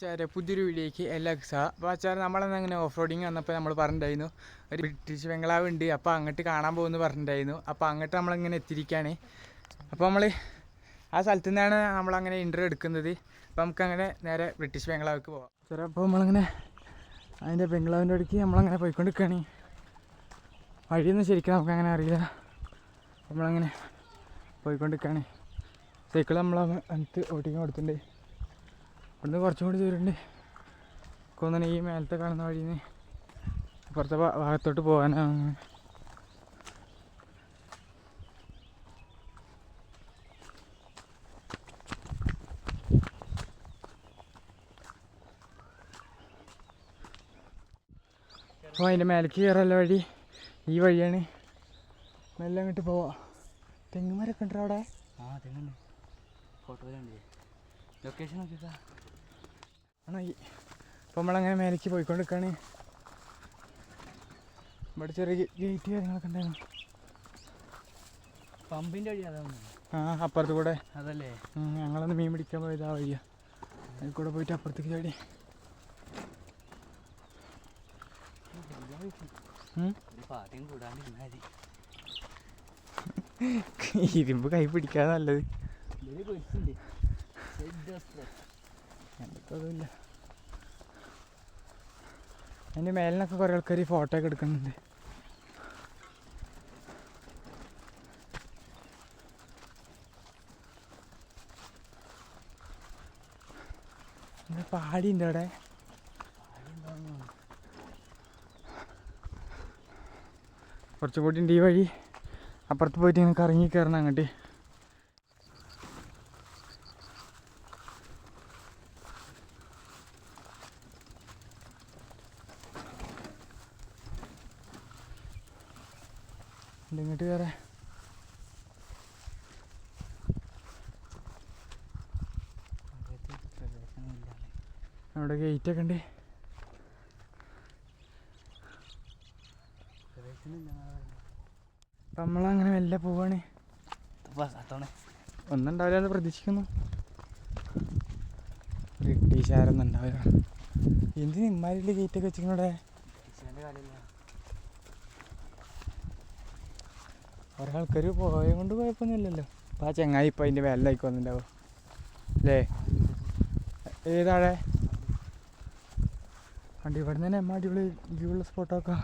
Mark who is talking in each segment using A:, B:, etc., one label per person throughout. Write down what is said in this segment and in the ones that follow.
A: അച്ചാരെ പുതിയൊരു വീഡിയോയ്ക്ക് എല്ലാ അപ്പോൾ അച്ചാർ നമ്മളന്ന് അങ്ങനെ ഓഫ് റോഡിങ് വന്നപ്പോൾ നമ്മൾ പറഞ്ഞിട്ടുണ്ടായിരുന്നു ഒരു ബ്രിട്ടീഷ് ബംഗ്ലാവ് ഉണ്ട് അപ്പോൾ അങ്ങോട്ട് കാണാൻ പോകുമെന്ന് പറഞ്ഞിട്ടുണ്ടായിരുന്നു അപ്പോൾ അങ്ങോട്ട് നമ്മളിങ്ങനെ എത്തിയിരിക്കുകയാണ് അപ്പോൾ നമ്മൾ ആ സ്ഥലത്തു നിന്നാണ് നമ്മളങ്ങനെ ഇന്റർവ്യൂ എടുക്കുന്നത്. അപ്പോൾ നമുക്കങ്ങനെ നേരെ ബ്രിട്ടീഷ് ബംഗ്ലാവിലേക്ക് പോവാം. സാറേ അപ്പോൾ നമ്മളിങ്ങനെ അതിന്റെ ബംഗ്ലാവിന്റെ അടുക്ക് നമ്മളങ്ങനെ പോയിക്കൊണ്ടിരിക്കുകയാണ് വഴിയൊന്നും ശരിക്കും നമുക്കങ്ങനെ അറിയില്ല. നമ്മളങ്ങനെ പോയിക്കൊണ്ടിരിക്കുകയാണ് സൈക്കിൾ നമ്മൾ അടുത്ത് ഓടിക്കാൻ കൊടുത്തിട്ടുണ്ട് ഇവിടുന്ന് കുറച്ചും കൂടി ദൂരമുണ്ട്. കൊന്നണ ഈ മേലത്തെ കാണുന്ന വഴിയിൽ നിന്ന് അപ്പുറത്തെ ഭാഗത്തോട്ട് പോകാനാണ് അപ്പോൾ അതിന്റെ മേലേക്ക് കയറല്ല വഴി ഈ വഴിയാണ്. മെല്ലെ അങ്ങോട്ട് പോവാം. തെങ്ങുമരൊക്കെ ഉണ്ടോ അവിടെ?
B: ആ തെങ്ങുണ്ട് ഫോട്ടോയിലുണ്ട് ലൊക്കേഷൻ നോക്കിക്കാ
A: ഈ അപ്പോൾ നമ്മളങ്ങനെ മേലേക്ക് പോയിക്കൊണ്ടിരിക്കുകയാണ് ഇവിടെ ചെറിയ ഗേറ്റ് കാര്യങ്ങളൊക്കെ ഉണ്ടായിരുന്നു.
B: പമ്പിന്റെ വഴി അതാണ്
A: ആ അപ്പുറത്ത് കൂടെ.
B: അതല്ലേ?
A: ഞങ്ങളൊന്ന് മീൻ പിടിക്കാൻ പോയത് ആ വഴിയാ. അതിൽ കൂടെ പോയിട്ട് അപ്പുറത്തേക്ക് ചാടി. ഇരുമ്പ് കൈ പിടിക്കാതെ നല്ലത്. എന്തൊക്കെ അതിന്റെ മേലിനൊക്കെ കുറേ ആൾക്കാർ ഫോട്ടോ ഒക്കെ എടുക്കുന്നുണ്ട്. പാടിയുണ്ട് അവിടെ? കുറച്ചും കൂടി ഉണ്ട് ഈ വഴി. അപ്പുറത്ത് പോയിട്ട് ഇങ്ങനെ കറങ്ങി കയറണം അങ്ങോട്ട്. ഇങ്ങോട്ട് കയറാം അവിടെ ഗേറ്റ് ഒക്കെ ഉണ്ട്. നമ്മളങ്ങനെ മെല്ലെ പോവാണ്. ഒന്നുണ്ടാവില്ല പ്രതീക്ഷിക്കുന്നു. ബ്രിട്ടീഷുകാരൊന്നും ഉണ്ടാവില്ല. എന്തിന് ഇമ്മാരില്ല ഗേറ്റ് ഒക്കെ കുറേ ആൾക്കാർ പോയത് കൊണ്ട് കുഴപ്പമൊന്നുമില്ലല്ലോ. അപ്പം ആ ചങ്ങായി ഇപ്പം അതിന്റെ വെള്ളമായിക്കോ വന്നിട്ടുണ്ടാവും? അല്ലേ? ഏതാടെ? വണ്ടി ഇവിടെ നിന്ന് തന്നെ അമ്മ അടിപൊളി ഇടിയുള്ള സ്പോട്ടൊക്കെ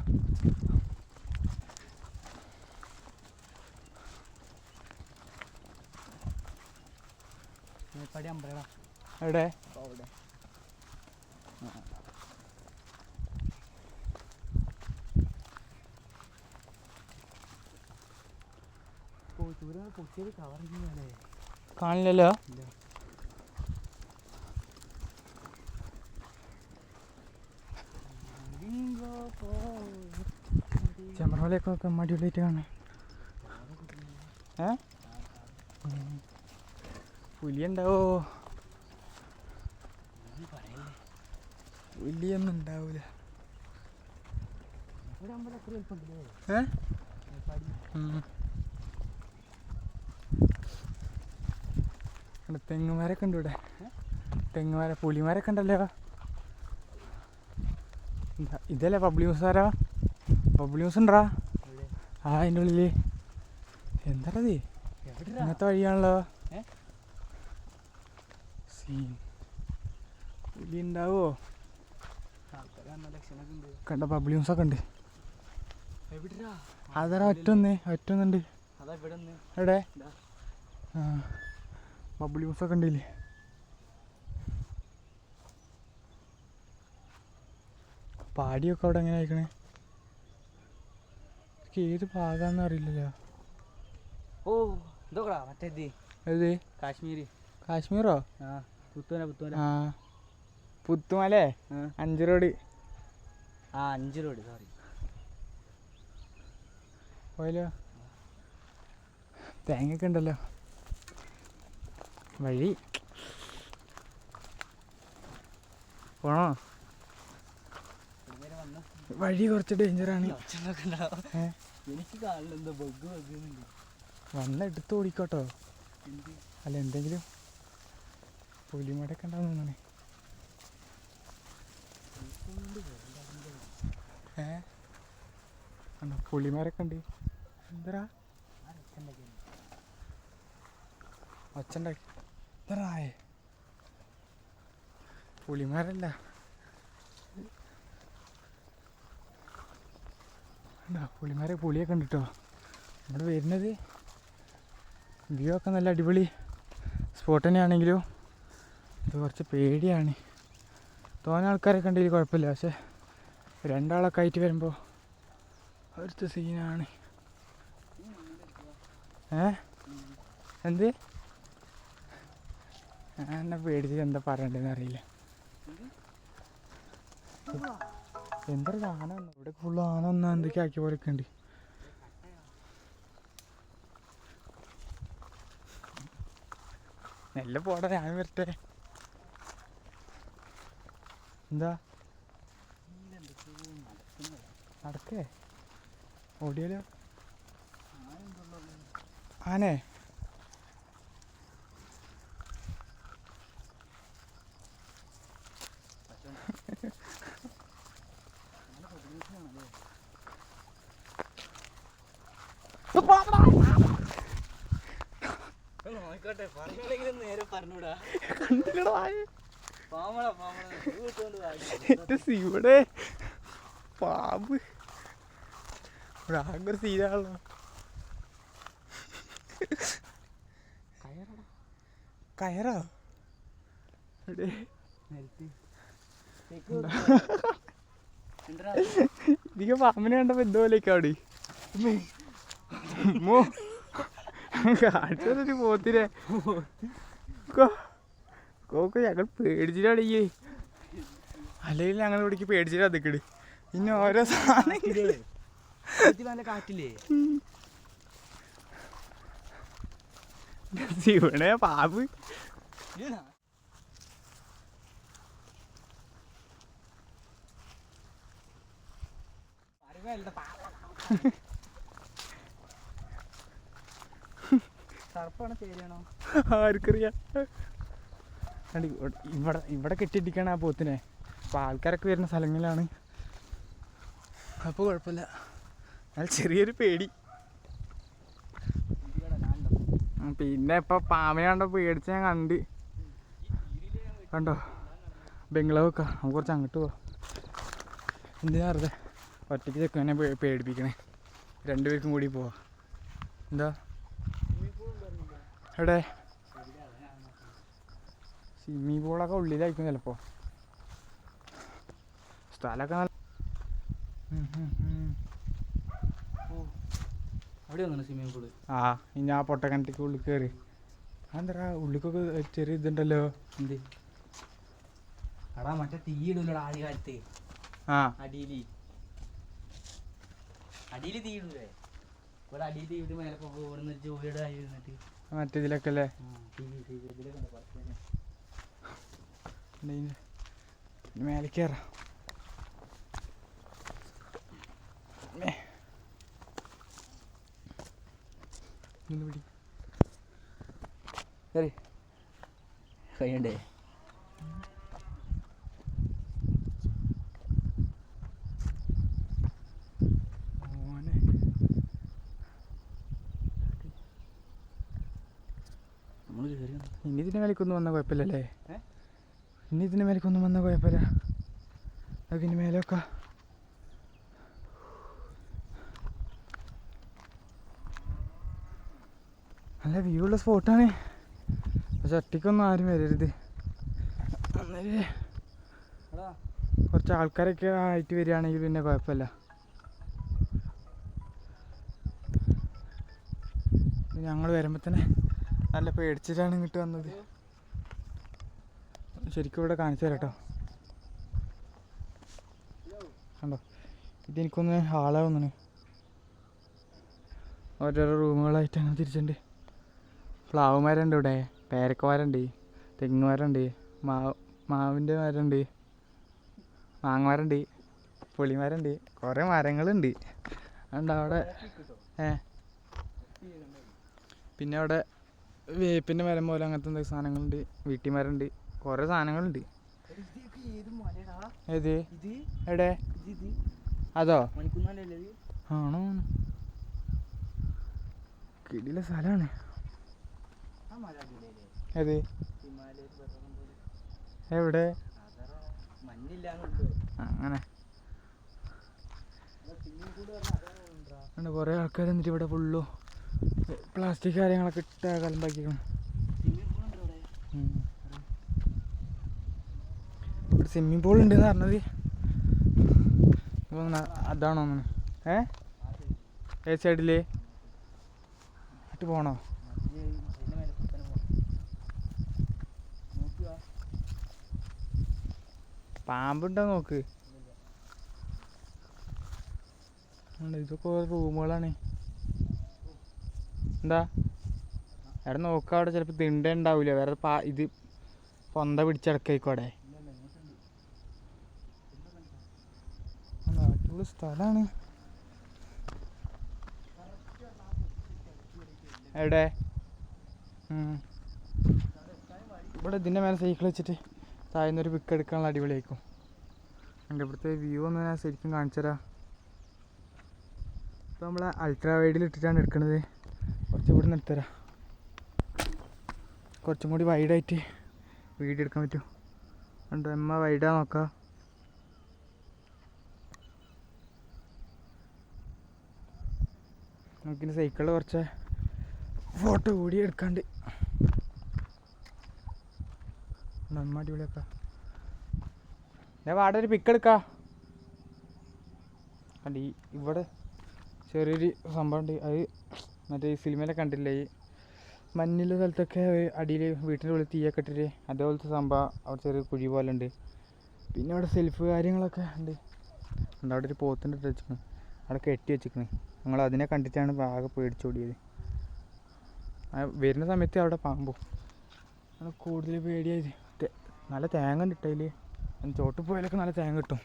A: എവിടെ? കാണില്ലല്ലോ? ഒക്കെ അമ്മ അടിപൊളിയായിട്ട് കാണാം. ഏ? പുലിയുണ്ടാവോ? പുലിയൊന്നും ഉണ്ടാവൂല ഏ? ഇവിടെ തെങ്ങുമരൊക്കെ ഉണ്ട് ഇവിടെ. തെങ്ങുമര പുലിമരൊക്കെ ഉണ്ടല്ലോ ഇതല്ലേ പബ്ലിക് ന്യൂസ് ആരാ? പബ്ലിക് ന്യൂസ് ഉണ്ടാ ആ അതിന്റെ ഉള്ളിൽ. എന്താണത് ഇങ്ങനത്തെ വഴിയാണല്ലോ? സീൻ. പുലി ഉണ്ടാവോ? കണ്ട പബ്ലിക് ന്യൂസ് ഒക്കെ ഉണ്ട്? അതാ ഒറ്റ ഒറ്റൊന്നുണ്ട്
B: അതാ ഇവിടെ
A: എവിടെ. ആ. ബബിൾ ഒക്കെ ഉണ്ടല്ലേ പാടിയൊക്കെ അവിടെ എങ്ങനെ ആയിക്കണേ? ഏത് ഭാഗമാണെന്ന് അറിയില്ലല്ലോ.
B: ഓ എന്തോടാ മറ്റേ
A: ഏത്?
B: കാശ്മീര്.
A: കാശ്മീറോ?
B: ആ
A: ആ പുത്തുമലേ. അഞ്ച് റോഡ്.
B: ആ അഞ്ച് റോഡ് സോറി
A: പോയല്ലോ. തേങ്ങയൊക്കെ ഉണ്ടല്ലോ. വഴി. പോണോ? വഴി കുറച്ച് ഡേഞ്ചറാണ്
B: എനിക്ക് കാലിൽ എന്തോ ബഗ് ബഗ്
A: വന്ന് എടുത്ത് ഓടിക്കോട്ടോ. അല്ല എന്തെങ്കിലും പുലിമടൊക്കെ ഉണ്ടാവും തോന്നണേ ഏ? കണ്ടോ? പുളിമാരൊക്കെ ഉണ്ട്. എന്തരാ ഒച്ചണ്ടാക്കി എന്തരായേ പുളിമാരല്ല. കണ്ടോ പുളിമാരെ പുളിയൊക്കെ ഉണ്ട് കേട്ടോ നമ്മൾ വരുന്നത്? വ്യൂ ഒക്കെ നല്ല അടിപൊളി സ്പോട്ട് തന്നെയാണെങ്കിലും ഇത് കുറച്ച് പേടിയാണ്. തോന്നെ ആൾക്കാരൊക്കെ ഉണ്ടെങ്കിൽ കുഴപ്പമില്ല. പക്ഷേ രണ്ടാളൊക്കെ ആയിട്ട് വരുമ്പോൾ അടുത്ത സീനാണ് ഏ? എന്ത്? എന്നെ പേടിച്ചത് എന്താ പറയണ്ടെന്ന് അറിയില്ല. എന്തൊരു ആന ഇവിടെ ഫുള്ള് ആന ഒന്ന് എന്തൊക്കെ ആക്കിയ ഒക്കെ ഉണ്ട് നെല്ല പോടാ ഞാൻ വരട്ടെ. എന്താ? നടക്കേ? ഓടിയാലോ? ആനേ? ഇവിടെ പാമ്പ്. ഇവിടെ ആകെ ഒരു സീനാണല്ലോ കയറാ? ഇതിക്ക് പാമ്പിനെ കണ്ടപ്പോ എന്തോ പോലെയൊക്കെ അവിടെ മോ കാണിച്ചൊരു പോത്തിനെ കോക്ക് ഞങ്ങൾ പേടിച്ചിട്ടാണ് ഈ അല്ലെങ്കിൽ ഞങ്ങൾ ഇവിടേക്ക് പേടിച്ചിട്ട് നിക്കട് പിന്നെ ഓരോ സാധനം
B: കാറ്റില്ലേ
A: ശിവനെ പാമ്പ്
B: സർപ്പാണോ
A: ആർക്കറിയാം. ഇവിടെ ഇവിടെ കെട്ടിയിട്ടിരിക്കുകയാണ് ആ പോത്തിനെ. അപ്പോൾ ആൾക്കാരൊക്കെ വരുന്ന സ്ഥലങ്ങളിലാണ്. അപ്പോൾ കുഴപ്പമില്ല. എന്നാൽ ചെറിയൊരു പേടി. പിന്നെ ഇപ്പോൾ പാമ്പിനെ കണ്ടോ? പേടിച്ച് ഞാൻ കണ്ട്. കണ്ടോ? ബംഗ്ലാവൊക്കെ. നമുക്ക് കുറച്ച് അങ്ങോട്ട് പോവാം. എന്തിനാ വെറുതെ? ഒറ്റയ്ക്ക് ചെക്കനെ പേടിപ്പിക്കണേ. രണ്ടുപേർക്കും കൂടി പോവാ. എന്താ? എവിടെ സ്വിമ്മിങ് പൂളൊക്കെ ഉള്ളിലായിരിക്കും ചിലപ്പോൾ സ്ഥലമൊക്കെ നല്ല.
B: അവിടെ വന്നു സ്വിമ്മിംഗ് പൂൾ
A: ആ ഇനി ആ പൊട്ടക്കിണറ്റിക്ക് ഉള്ളിൽ കയറി അതെന്താ ഉള്ളിക്കൊക്കെ ചെറിയ ഇതുണ്ടല്ലോ.
B: എന്ത്? എടാ മറ്റേ തീ ഇടൂലടാ ആദ്യ കാലത്ത്
A: ആ.
B: അടിയിൽ. അടിയിൽ തീ ഇടൂലേ? ഇവിടെ അടിയിൽ തീ ഇട്ട് മേലെ പോകുന്ന ജോലിയുടെ ആയി ഇരുന്നിട്ട്
A: മറ്റേ ഇതിലൊക്കെ അല്ലേ മേലെ കയറാം പിടി.
B: കേറി. കഴിയണ്ടേ
A: ഓനെ
B: നമ്മൾ കയറി
A: ഇനി ഇതിന്റെ മേലേക്കൊന്നും വന്ന കുഴപ്പമില്ലല്ലേ? ഇനി ഇതിന് മേലേക്കൊന്നും വന്ന കുഴപ്പമില്ല. അതിന് മേലൊക്കെ. നല്ല വ്യൂ ഉള്ള സ്പോട്ടാണ് പക്ഷെ ഒറ്റയ്ക്കൊന്നും ആരും വരരുത്. അന്നേരം കുറച്ച് ആൾക്കാരൊക്കെ ആയിട്ട് വരികയാണെങ്കിൽ പിന്നെ കുഴപ്പമില്ല. ഞങ്ങൾ വരുമ്പോൾ തന്നെ നല്ല പേടിച്ചിട്ടാണ് ഇങ്ങോട്ട് വന്നത്. ശരിക്കും ഇവിടെ കാണിച്ചു തരാം കേട്ടോ കണ്ടോ? ഇതെനിക്കൊന്ന് ഹാളാവുന്നു ഓരോരോ റൂമുകളായിട്ട് അങ്ങനെ തിരിച്ചിട്ടുണ്ട്. പ്ലാവ് ഇവിടെ. പേരക്ക മരമുണ്ട് തെങ്ങ് മരമുണ്ട് മാവ് മാവിന്റെ മരമുണ്ട് മാങ്ങ മരമുണ്ട് പുളിമരമുണ്ട് കുറേ മരങ്ങളുണ്ട്. അതുകൊണ്ട് അവിടെ ഏ. പിന്നെ അവിടെ വേപ്പിന്റെ മരം പോലെ അങ്ങനത്തെ എന്തൊക്കെ സാധനങ്ങളുണ്ട്. വീട്ടിൽ മരമുണ്ട് കുറേ സാധനങ്ങളുണ്ട്.
B: ഏത്?
A: എവിടെ? അതോ? ആണോ? കിടില
B: അടിപൊളിയല്ലേ
A: ഏത്? എവിടെ? അങ്ങനെ. കൊറേ ആൾക്കാർ എന്നിട്ട് ഇവിടെ ഫുള്ളു പ്ലാസ്റ്റിക് കാര്യങ്ങളൊക്കെ ഇട്ട് കലമ്പാക്കിക്കണം
B: സ്വിമ്മിംഗ് പൂൾ ഉണ്ട് ഇവിടെ
A: ഇവിടെ സ്വിമ്മിംഗ് പൂൾ ഉണ്ട് എന്ന് പറഞ്ഞത്. അതാണോ തോന്നുന്നു ഏ? ഏ സൈഡിൽ അട്ട് പോണോ? പാമ്പുണ്ടോ നോക്ക്. ഇതൊക്കെ റൂമുകളാണ്. എന്താ? എവിടെ നോക്കാം അവിടെ ചിലപ്പോൾ തിണ്ട ഉണ്ടാവില്ല വേറെ പാ ഇത് പൊന്ത പിടിച്ചടക്കായിക്കോടെ അടിപൊളി സ്ഥലമാണ് എവിടെ? ഇവിടെ ഇതിന്റെ മേലെ സൈക്കിൾ വെച്ചിട്ട് താഴ്ന്നൊരു പിക്ക് എടുക്കാനുള്ള അടിപൊളിയായിരിക്കും. എന്റെ ഇവിടുത്തെ വ്യൂ ഒന്ന് ഞാൻ ശരിക്കും കാണിച്ചു തരാം ഇപ്പോൾ നമ്മൾ അൾട്രാ വൈഡിൽ ഇട്ടിട്ടാണ് എടുക്കുന്നത് കുറച്ച് നിന്ന് എടുത്തുതരാം. കുറച്ചും കൂടി വൈഡായിട്ട് വീഡിയോ എടുക്കാൻ പറ്റും. കണ്ടോ എമ്മ വൈഡാ നോക്കാം. നമുക്കിനി സൈക്കിളിൽ കുറച്ച് ഫോട്ടോ കൂടി എടുക്കാണ്ട്. നമ്മ അടിപൊളിയാക്ക. ഞാൻ വാടെ ഒരു പിക്ക് എടുക്കാ. അല്ല ഈ ഇവിടെ ചെറിയൊരു സംഭവം ഉണ്ട്. അത് മറ്റേ ഈ സിനിമയിലെ കണ്ടില്ലേ? ഈ മഞ്ഞുള്ള സ്ഥലത്തൊക്കെ അടിയിൽ വീട്ടിന്റെ ഉള്ളിൽ തീയൊക്കെ ഇട്ടിട്ട് അതേപോലത്തെ സംഭവം അവിടെ ചെറിയ കുഴി പോലെ ഉണ്ട്. പിന്നെ അവിടെ സെൽഫ് കാര്യങ്ങളൊക്കെ ഉണ്ട്. ഉണ്ട് അവിടെ ഒരു പോത്തിന്റെ ഇട്ട് വെച്ചിരിക്കുന്നു. അവിടെ കെട്ടി വെച്ചിരിക്കണ് ഞങ്ങൾ അതിനെ കണ്ടിട്ടാണ് ആകെ പേടിച്ചോടിയത്. വരുന്ന സമയത്ത് അവിടെ പാമ്പോ. ഞങ്ങൾ കൂടുതൽ പേടിയായത്. നല്ല തേങ്ങ ഉണ്ട് ഇട്ടതിൽ ചോട്ട് പോയാലൊക്കെ നല്ല തേങ്ങ കിട്ടും.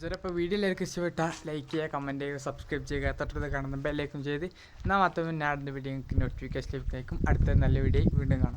A: ചിലപ്പോൾ വീഡിയോ എല്ലാവർക്കും ഇഷ്ടപ്പെട്ടാൽ ലൈക്ക് ചെയ്യുക കമന്റ് ചെയ്യുക സബ്സ്ക്രൈബ് ചെയ്യുക. തൊട്ടടുത്ത് കാണുന്ന ബെല്ലൈക്കും ചെയ്ത് എന്നാൽ മാത്രമേ ഞാൻ അടുത്ത വീഡിയോ നിങ്ങൾക്ക് നോട്ടിഫിക്കേഷൻ ലഭിക്കും അടുത്ത നല്ല വീഡിയോ വീണ്ടും കാണാം.